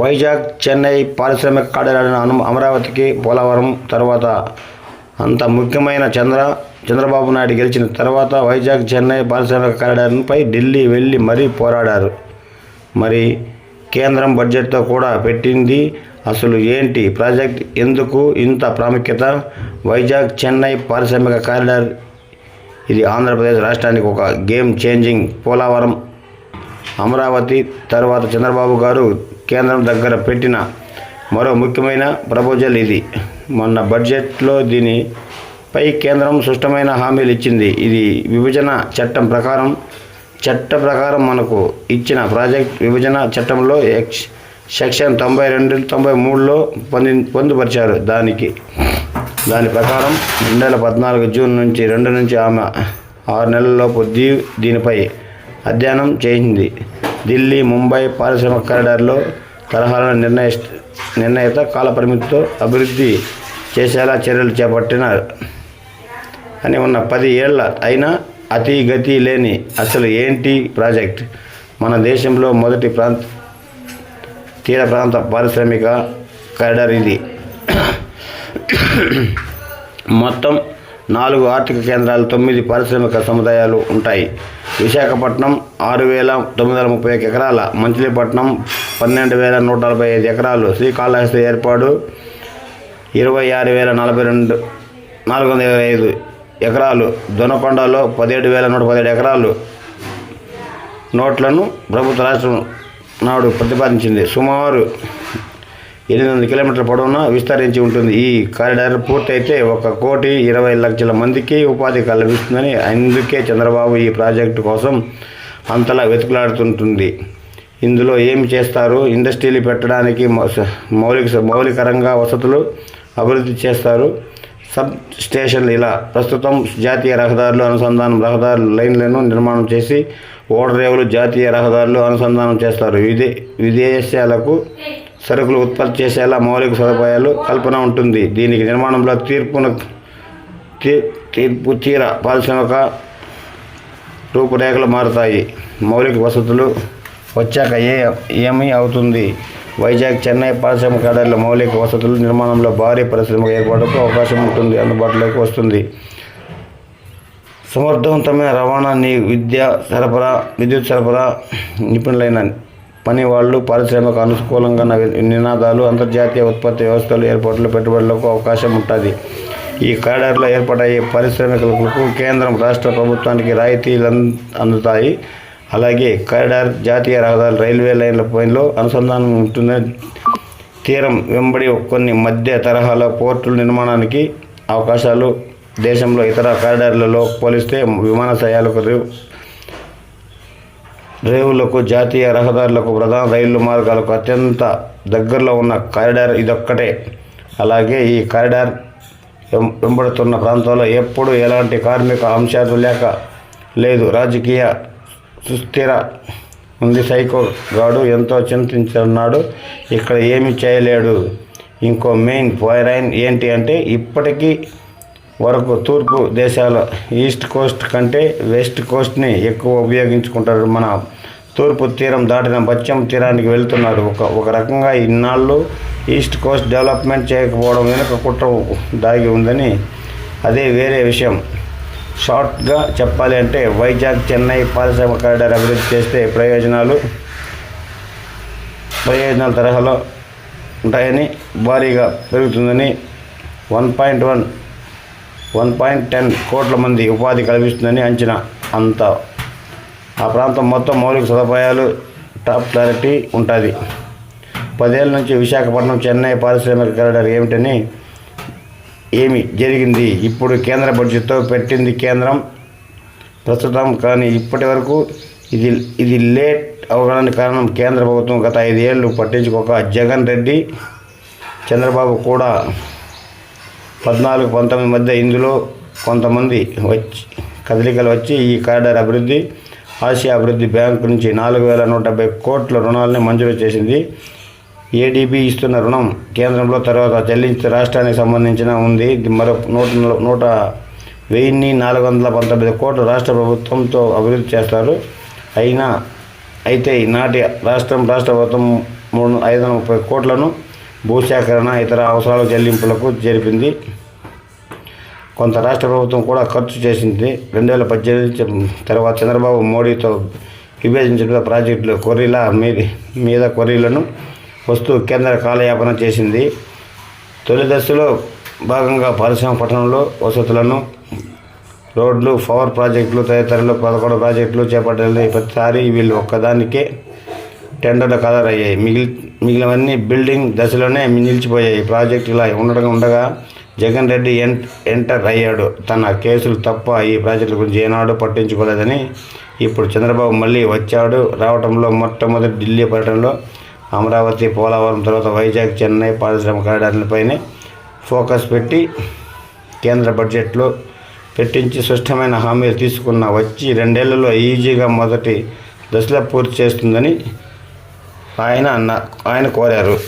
వైజాగ్ చెన్నై పారిశ్రామిక కారిడార్ అమరావతికి పోలవరం తర్వాత అంత ముఖ్యమైన చంద్ర చంద్రబాబు నాయుడు గెలిచిన తర్వాత వైజాగ్ చెన్నై పారిశ్రామిక కారిడార్పై ఢిల్లీ వెళ్ళి మరీ పోరాడారు. మరి కేంద్రం బడ్జెట్తో కూడా పెట్టింది. అసలు ఏంటి ప్రాజెక్ట్? ఎందుకు ఇంత ప్రాముఖ్యత? వైజాగ్ చెన్నై పారిశ్రామిక కారిడార్ ఇది ఆంధ్రప్రదేశ్ రాష్ట్రానికి ఒక గేమ్ చేంజింగ్. పోలవరం అమరావతి తర్వాత చంద్రబాబు గారు కేంద్రం దగ్గర పెట్టిన మరో ముఖ్యమైన ప్రపోజల్ ఇది. మొన్న బడ్జెట్లో దీనిపై కేంద్రం స్పష్టమైన హామీలు ఇచ్చింది. ఇది విభజన చట్టం ప్రకారం చట్ట ప్రకారం మనకు ఇచ్చిన ప్రాజెక్ట్ విభజన చట్టంలో ఎక్స్ సెక్షన్ తొంభై రెండు తొంభై మూడులో పొంది పొందుపరిచారు. దానికి దాని ప్రకారం రెండు వేల పద్నాలుగు జూన్ నుంచి రెండు నుంచి ఆమె ఆరు నెలలలోపు దీ దీనిపై అధ్యయనం చేసింది ఢిల్లీ ముంబై పారిశ్రామిక కారిడార్లో తరహాలను నిర్ణయ నిర్ణయిత కాలపరిమితితో అభివృద్ధి చేసేలా చర్యలు చేపట్టిన అని ఉన్న పది ఏళ్ళ అయినా అతి గతి లేని అసలు ఏంటి ప్రాజెక్ట్? మన దేశంలో మొదటి ప్రాంత తీర ప్రాంత పారిశ్రామిక కారిడార్ ఇది. మొత్తం నాలుగు ఆర్థిక కేంద్రాలు తొమ్మిది పారిశ్రామిక సముదాయాలు ఉంటాయి. విశాఖపట్నం ఆరు వేల తొమ్మిది వందల ముప్పై ఒక ఎకరాల మంచిలీపట్నం పన్నెండు వేల నూట నలభై ఐదు ఎకరాలు శ్రీకాళహస్తి ఏర్పాటు ఇరవై ఆరు వేల నలభై రెండు నాలుగు వందల ఇరవై ఐదు ఎకరాలు దొనకొండలో పదిహేడు వేల నూట పదిహేడు ఎకరాలు నోట్లను ప్రభుత్వ రాష్ట్రం నాడు ప్రతిపాదించింది. సుమారు ఎనిమిది వందల కిలోమీటర్ల పొడవునా విస్తరించి ఉంటుంది. ఈ కారిడార్ పూర్తయితే ఒక కోటి ఇరవై లక్షల మందికి ఉపాధి కల్పిస్తుందని అందుకే చంద్రబాబు ఈ ప్రాజెక్టు కోసం అంతలా వెతుకులాడుతుంటుంది. ఇందులో ఏం చేస్తారు? ఇండస్ట్రీలు పెట్టడానికి మౌ- మౌలిక మౌలికరంగా వసతులు అభివృద్ధి చేస్తారు. సబ్ స్టేషన్లు ఇలా ప్రస్తుతం జాతీయ రహదారులు అనుసంధానం రహదారులు లైన్లను నిర్మాణం చేసి ఓడరేవులు జాతీయ రహదారులు అనుసంధానం చేస్తారు. విదే విదేశాలకు సరుకులు ఉత్పత్తి చేసేలా మౌలిక సదుపాయాలు కల్పన ఉంటుంది. దీనికి నిర్మాణంలో తీర్పును తీ- తీర్పు తీర పారిశ్రామిక రూపురేఖలు మారుతాయి. మౌలిక వసతులు వచ్చాక ఏ ఏమీ అవుతుంది? వైజాగ్ చెన్నై పారిశ్రామిక కారిడార్ల మౌలిక వసతులు నిర్మాణంలో భారీ పరిశ్రమ ఏర్పాటుకు అవకాశం ఉంటుంది అందుబాటులోకి వస్తుంది. సమర్థవంతమైన రవాణా నీ విద్య సరఫరా విద్యుత్ సరఫరా నిపుణులైన పని వాళ్ళు పారిశ్రామిక అనుకూలంగా నినాదాలు అంతర్జాతీయ ఉత్పత్తి వ్యవస్థలు ఏర్పాట్లు పెట్టుబడులకు అవకాశం ఉంటుంది. ఈ కారిడార్లో ఏర్పాటయ్యే పారిశ్రామికలకు కేంద్రం రాష్ట్ర ప్రభుత్వానికి రాయితీలు అంద- అందుతాయి. అలాగే కారిడార్ జాతీయ రహదారులు రైల్వే లైన్ల పైనలో అనుసంధానం ఉంటుందని తీరం వెంబడి కొన్ని మధ్య తరహాలో పోర్టుల నిర్మాణానికి అవకాశాలు దేశంలో ఇతర కారిడార్లలో పోలిస్తే విమానాశ్రయాలకు రేవులకు జాతీయ రహదారులకు ప్రధాన రైలు మార్గాలకు అత్యంత దగ్గరలో ఉన్న కారిడార్ ఇదొక్కటే. అలాగే ఈ కారిడార్ వెం- వెంబడుతున్న ప్రాంతంలో ఎప్పుడు ఎలాంటి కార్మిక అంశాలు లేక లేదు. రాజకీయ సుస్థిర ఉంది. సైకో గాడు ఎంతో చింతించున్నాడు ఇక్కడ ఏమి చేయలేడు. ఇంకో మెయిన్ పాయింట్ ఏంటి అంటే ఇప్పటికీ వరకు తూర్పు దేశాల ఈస్ట్ కోస్ట్ కంటే వెస్ట్ కోస్ట్ని ఎక్కువ ఉపయోగించుకుంటారు మన తూర్పు తీరం దాటిన పశ్చిమ తీరానికి వెళ్తున్నారు. ఒక ఒక రకంగా ఇన్నాళ్ళు ఈస్ట్ కోస్ట్ డెవలప్మెంట్ చేయకపోవడం వెనుక కుట్ర దాగి ఉందని అదే వేరే విషయం. షార్ట్గా చెప్పాలి అంటే వైజాగ్ చెన్నై పారిశ్రామిక కారిడార్ అభివృద్ధి చేస్తే ప్రయోజనాలు ప్రయోజనాల తరహాలో ఉంటాయని భారీగా పెరుగుతుందని one point one one point ten కోట్ల మంది ఉపాధి కల్పిస్తుందని అంచనా. అంత. ఆ ప్రాంతం మొత్తం మౌలిక సదుపాయాలు టాప్ క్లారిటీ ఉంటుంది. పదేళ్ళ నుంచి విశాఖపట్నం చెన్నై పారిశ్రామిక కారిడార్ ఏమిటని ఏమి జరిగింది? ఇప్పుడు కేంద్ర బడ్జెట్తో పెట్టింది కేంద్రం. ప్రస్తుతం కానీ ఇప్పటి వరకు ఇది ఇది లేట్ అవడానికి కారణం కేంద్ర ప్రభుత్వం గత ఐదేళ్ళు పట్టించుకోక జగన్ రెడ్డి చంద్రబాబు కూడా పద్నాలుగు పంతొమ్మిది మధ్య ఇందులో కొంతమంది వచ్చి కదలికలు వచ్చి ఈ కారిడార్ అభివృద్ధి ఆసియా అభివృద్ధి బ్యాంకు నుంచి నాలుగు వేల నూట డెబ్బై కోట్ల రుణాలని మంజూరు చేసింది. ఏడీబీ ఇస్తున్న రుణం కేంద్రంలో తర్వాత చెల్లించే రాష్ట్రానికి సంబంధించిన ఉంది. మరో నూట నూట వెయ్యిన్ని నాలుగు వందల పంతొమ్మిది కోట్లు రాష్ట్ర ప్రభుత్వంతో అభివృద్ధి చేస్తారు. అయినా అయితే ఈనాటి రాష్ట్రం రాష్ట్ర ప్రభుత్వం మూడు ఐదు వందల ముప్పై కోట్లను భూసేకరణ ఇతర అవసరాల చెల్లింపులకు జరిపింది. కొంత రాష్ట్ర ప్రభుత్వం కూడా ఖర్చు చేసింది. రెండు వేల పద్దెనిమిది తర్వాత చంద్రబాబు మోడీతో విభజించిన ప్రాజెక్టులు కొర్రీల మీద మీద కొర్రీలను వస్తూ కేంద్ర కాలయాపన చేసింది. తొలి దశలో భాగంగా పరిశ్రమ పట్టణంలో వసతులను రోడ్లు పవర్ ప్రాజెక్టులు తదితరులు పదకొండు ప్రాజెక్టులు చేపట్టాలి ప్రతిసారి వీళ్ళు ఒక్కదానికే టెండర్లు ఖరారయ్యాయి. మిగిలి మిగిలినవన్నీ బిల్డింగ్ దశలోనే నిలిచిపోయాయి. ప్రాజెక్టు ఇలా ఉండడం ఉండగా జగన్ రెడ్డి ఎన్ ఎంటర్ అయ్యాడు. తన కేసులు తప్ప ఈ ప్రాజెక్టుల గురించి ఏనాడు పట్టించుకోలేదని ఇప్పుడు చంద్రబాబు మళ్ళీ వచ్చాడు. రావడంలో మొట్టమొదటి ఢిల్లీ పర్యటనలో అమరావతి పోలవరం తర్వాత వైజాగ్ చెన్నై పారిశ్రామిక కారిడార్లపైనే ఫోకస్ పెట్టి కేంద్ర బడ్జెట్లో పెట్టించి స్పష్టమైన హామీలు తీసుకున్న వచ్చి రెండేళ్ళలో ఈజీగా మొదటి దశలో పూర్తి చేస్తుందని ఆయన అన్న ఆయన కోరారు.